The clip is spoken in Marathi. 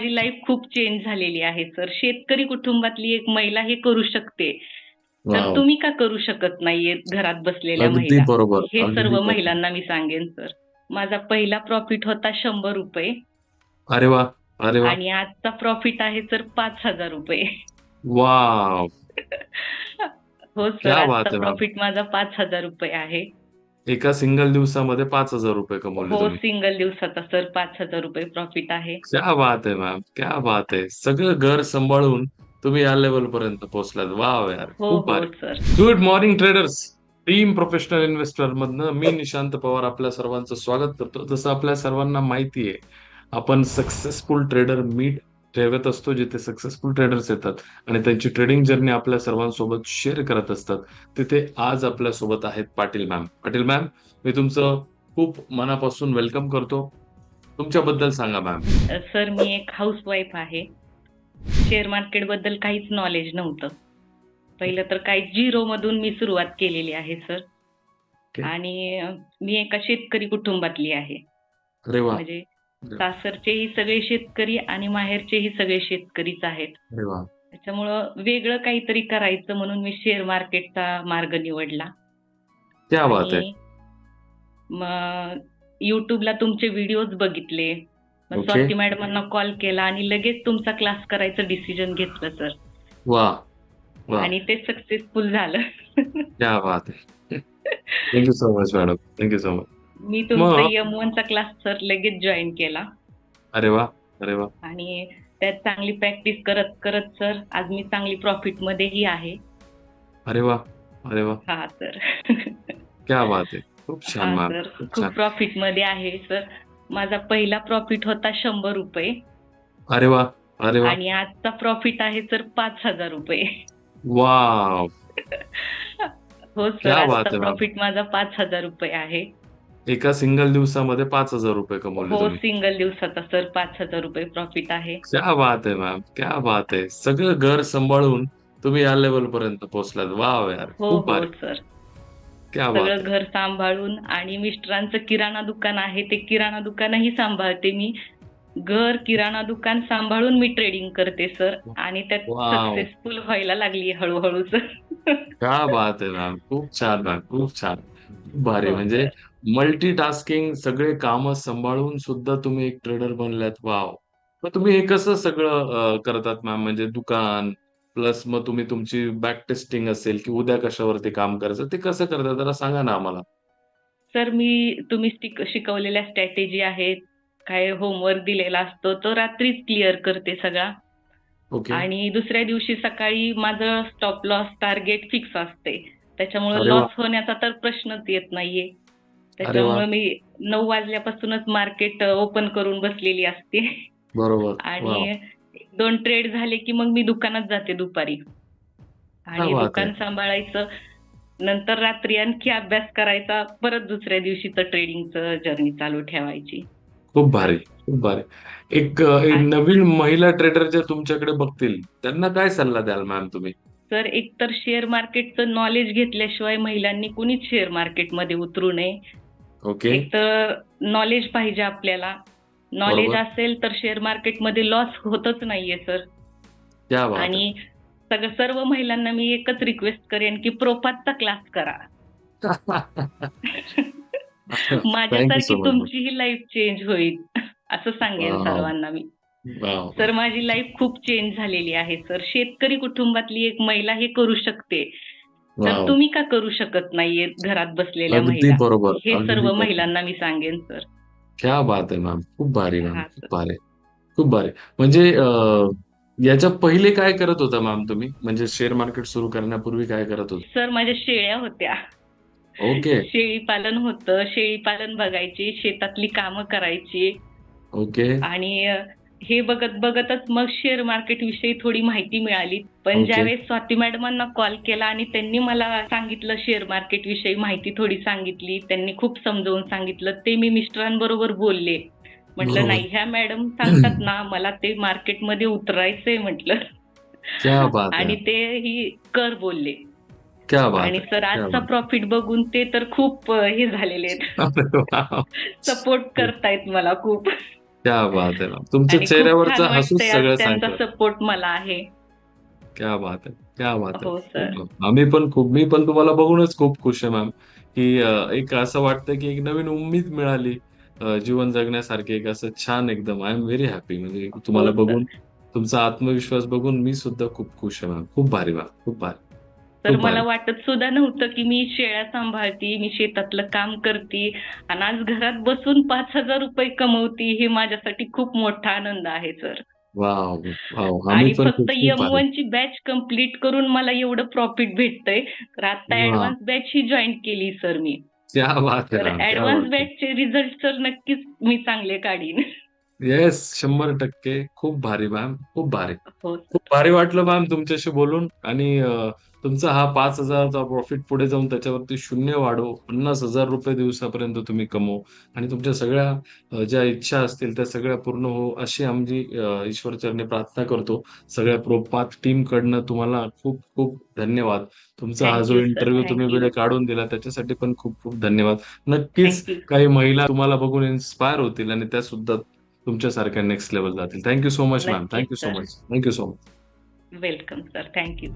माझी लाईफ खूप चेंज झालेली आहे सर. शेतकरी कुटुंबातली एक महिला हे करू शकते. तर वॉव! तुम्ही का करू शकत नाहीये घरात बसलेल्या अगदी महिला? बरोबर. हे अगदी सर्व बरोबर. महिलांना मी सांगेन सर. माझा पहिला प्रॉफिट होता ₹100 अरे वाह! अरे वाह! आणि आजचा प्रॉफिट आहे सर ₹5,000 वॉव! हो सर. क्या बात आजचा है! प्रॉफिट माझा ₹5,000 आहे. एका सिंगल दिवसामध्ये ₹5,000 कमवले हो, तुम्ही. सिंगल दिवसाचा सर ₹5,000 प्रॉफिट आहे. क्या बात है मॅम! क्या बात है! सगळं घर सांभाळून तुम्ही या लेव्हलपर्यंत पोहोचलात. वॉव यार! हो, खूप हो भारी. Sir. Good morning traders. Team professional investor मधनं मी निशांत पवार आपल्या सर्वांचं स्वागत करतो. जसं आपल्या सर्वांना माहिती आहे, आपण सक्सेसफुल ट्रेडर मीट ठेवत असतो, जिथे सक्सेसफुल ट्रेडर्स येतात आणि त्यांची ट्रेडिंग जर्नी आपल्या सर्वांसोबत शेअर करत असतात. तिथे आज आपल्यासोबत आहेत पाटील मॅम. पाटील मॅम, मी तुमचं खूप मनापासून वेलकम करतो. तुमच्याबद्दल सांगा मॅम. सर मी एक हाउसवाईफ आहे. शेअर मार्केटबद्दल काहीच नॉलेज नव्हतं. पहिलं तर काही झिरोमधून मी सुरुवात केलेली आहे सर. आणि मी एका शेतकरी कुटुंबातली आहे. म्हणजे! सासरचेही सगळे शेतकरी आणि माहेरचेही सगळे शेतकरीच आहेत. त्याच्यामुळं वेगळं काहीतरी करायचं म्हणून मी शेअर मार्केटचा मार्ग निवडला. क्या बात है! आणि मग YouTubeला तुमचे व्हिडिओज बघितले. मग. स्वाती मॅडमांना कॉल केला आणि लगेच तुमचा क्लास करायचं डिसिजन घेतलं सर. वाह! वाह! आणि ते सक्सेसफुल झालं. क्या बात है! Thank you so much madam. Thank you so much. मी तुमचा मग M1 चा क्लास सर लगेच जॉइन केला. अरे वाह! अरे वाह! आणि त्यात चांगली प्रॅक्टिस करत, करत सर आज मी चांगली प्रॉफिटमध्येही आहे. अरे वाह! अरे वाह! हां सर. क्या बात है! खूप छान हां मॅम. सर. खूप खूप छान. प्रॉफिटमध्ये आहे सर. माझा पहिला प्रॉफिट होता ₹100 अरे वाह! अरे वाह! आणि आजचा प्रॉफिट आहे सर ₹5,000 वॉव! हो सर. क्या बात आजचा है मॅम! प्रॉफिट माझा ₹5,000 आहे. एका सिंगल दिवसामध्ये ₹5,000 कमवले हो, तुम्ही. सिंगल दिवसाचा सर ₹5,000 प्रॉफिट आहे. क्या बात है मॅम! क्या बात है! सगळं घर सांभाळून तुम्ही या लेव्हलपर्यंत पोहोचलात. वॉव यार! हो, खूप हो भारी. सर. क्या बात सगळं है! घर सांभाळून आणि मिस्टरांचं किराणा दुकान आहे. ते किराणा दुकानही सांभाळते मी. घर, किराणा दुकान सांभाळून मी ट्रेडिंग करते सर आणि त्यात वॉव! सक्सेसफुल व्हायला लागली हळू-हळू सर. क्या बात है मॅम! खूप छान मॅम. खूप छान. खूप भारी. हो म्हणजे सर. मल्टीटास्किंग सगळे कामं सांभाळून सुद्धा तुम्ही एक ट्रेडर बनल्यात. वॉव! मग तुम्ही हे कसं सगळं अ, करतात मॅम? म्हणजे दुकान प्लस मग तुम्ही तुमची बॅक टेस्टिंग असेल की उद्या कशावरती काम करायचं ते कसं करता जरा सांगा ना आम्हाला? सर मी तुम्ही शिक शिकवलेल्या स्ट्रॅटेजी आहेत, काय होमवर्क दिलेला असतो, तो रात्रीच क्लिअर करते सगळा. ओके. आणि दुसऱ्या दिवशी सकाळी माझं स्टॉप लॉस टार्गेट फिक्स असते. त्याच्यामुळं अरे वाह! लॉस होण्याचा तर प्रश्नच येत नाहीये. त्याच्यामुळं मी 9 वाजल्यापासूनच मार्केट ओपन करून बसलेली असते. बरोबर. आणि! 1-2 ट्रेड झाले की मग मी दुकानात जाते दुपारी. आणि दुकान! सांभाळायचं. नंतर रात्री आणखी अभ्यास करायचा. परत दुसऱ्या दिवशीचं ट्रेडिंगचं जर्नी चालू ठेवायची. खूप भारी. खूप भारी. एक नवीन महिला ट्रेडर जे तुमच्याकडे बघतील, त्यांना काय सल्ला द्याल मॅम तुम्ही? सर एकतर शेअर मार्केटचं नॉलेज घेतल्याशिवाय महिलांनी कुणीच शेअर मार्केटमध्ये उतरू नये. ओके. एक तर नॉलेज पाहिजे आपल्याला. नॉलेज बरोबर. असेल तर शेअर मार्केटमध्ये लॉस होतच नाहीये सर. क्या बात है! आणि सगळं सर्व महिलांना मी एकच रिक्वेस्ट करेन की प्रोपातचा क्लास करा. माझ्यासारखी सो मच मॅम. तुमचीही लाईफ चेंज होईल असं सांगेन वॉव! सर्वांना मी. वॉव! सर माझी लाईफ खूप चेंज झालेली आहे सर. शेतकरी कुटुंबातली एक महिला हे करू शकते. तर वॉव! तुम्ही का करू शकत नाहीये घरात बसलेल्या अगदी महिला? बरोबर. हे अगदी सर्व बरोबर. महिलांना मी सांगेन सर. क्या बात है मॅम! खूप भारी मॅम. हां खूप सर. भारी. खूप भारी. म्हणजे अ, याच्या पहिले काय करत होता मॅम तुम्ही? म्हणजे शेअर मार्केट सुरू करण्यापूर्वी काय करत होता? सर माझ्या शेळ्या होत्या. ओके. शेळी पालन होतं. शेळी पालन बघायची, शेतातली कामं करायची. ओके. आणि अ, हे बघत बघतच मग शेअर मार्केटविषयी थोडी माहिती मिळाली. पण. ज्यावेळेस स्वाती मॅडमांना कॉल केला आणि त्यांनी मला सांगितलं शेअर मार्केटविषयी माहिती थोडी सांगितली. त्यांनी खूप समजावून सांगितलं. ते मी मिस्टरांबरोबर बोलले. म्हटलं बरोबर. नाही ह्या मॅडम सांगतात ना मला ते मार्केटमध्ये उतरायचंय म्हटलं. आणि है! तेही कर बोलले. क्या बात आणि है! सर आजचा प्रॉफिट बघून ते तर खूप हे झालेले आहेत. सपोर्ट करतायत मला खूप. क्या बात आहे मॅम तुमच्या आणि खूप चेहऱ्यावरचं हसूच वाटतंय सगळं त्यांचा सांगतं सपोर्ट मला आहे. क्या बात आहे क्या बात आहे हो सर आम्ही पण खूप मी पण तुम्हाला बघूनच खूप खुश आहे मॅम की अं, एक असं वाटतं की एक नवीन उम्मीद मिळाली अं, जीवन जगण्यासारखी एक असं छान एकदम. आय एम व्हेरी हॅपी म्हणजे तुम्हाला हो, सर. बघून तुमचा आत्मविश्वास बघून मी सुद्धा खूप खुश आहे मॅम खूप भारी मॅम खूप भारी. तर मला. वाटत सुद्धा नव्हतं की मी शेळ्या सांभाळती मी शेतातलं काम करते आणि आज घरात बसून पाच हजार रुपये कमवती हे माझ्यासाठी खूप मोठा आनंद आहे सर. Wow wow. आम्ही आणि फक्त एम वन ची बॅच कंप्लीट करून मला एवढं प्रॉफिट भेटतंय. तर आता. ऍडव्हान्स बॅच ही जॉईन केली सर मी. तर ऍडव्हान्स बॅचचे रिझल्ट तर नक्कीच मी चांगले काढीन. येस शंभर टक्के. खूप भारी मॅम खूप भारी. हो खूप भारी वाटलं मॅम तुमच्याशी बोलून. आणि तुमचा हा पाच हजाराचा प्रॉफिट पुढे जाऊन त्याच्यावरती शून्य वाढो पन्नास हजार रुपये दिवसापर्यंत तुम्ही कमवू आणि तुमच्या सगळ्या ज्या इच्छा असतील त्या सगळ्या पूर्ण हो अशी आमची ईश्वरचरणी प्रार्थना करतो. सगळ्या प्रोपात टीम कडनं तुम्हाला खूप खूप धन्यवाद. तुमचा हा जो. इंटरव्ह्यू तुम्ही. वेळ काढून दिला त्याच्यासाठी पण खूप खूप धन्यवाद. नक्कीच काही महिला तुम्हाला बघून इन्स्पायर होतील आणि त्या सुद्धा तुमच्यासारख्या नेक्स्ट लेवल जातील. Thank you so much ma'am thank you so. Much thank you so much welcome sir thank you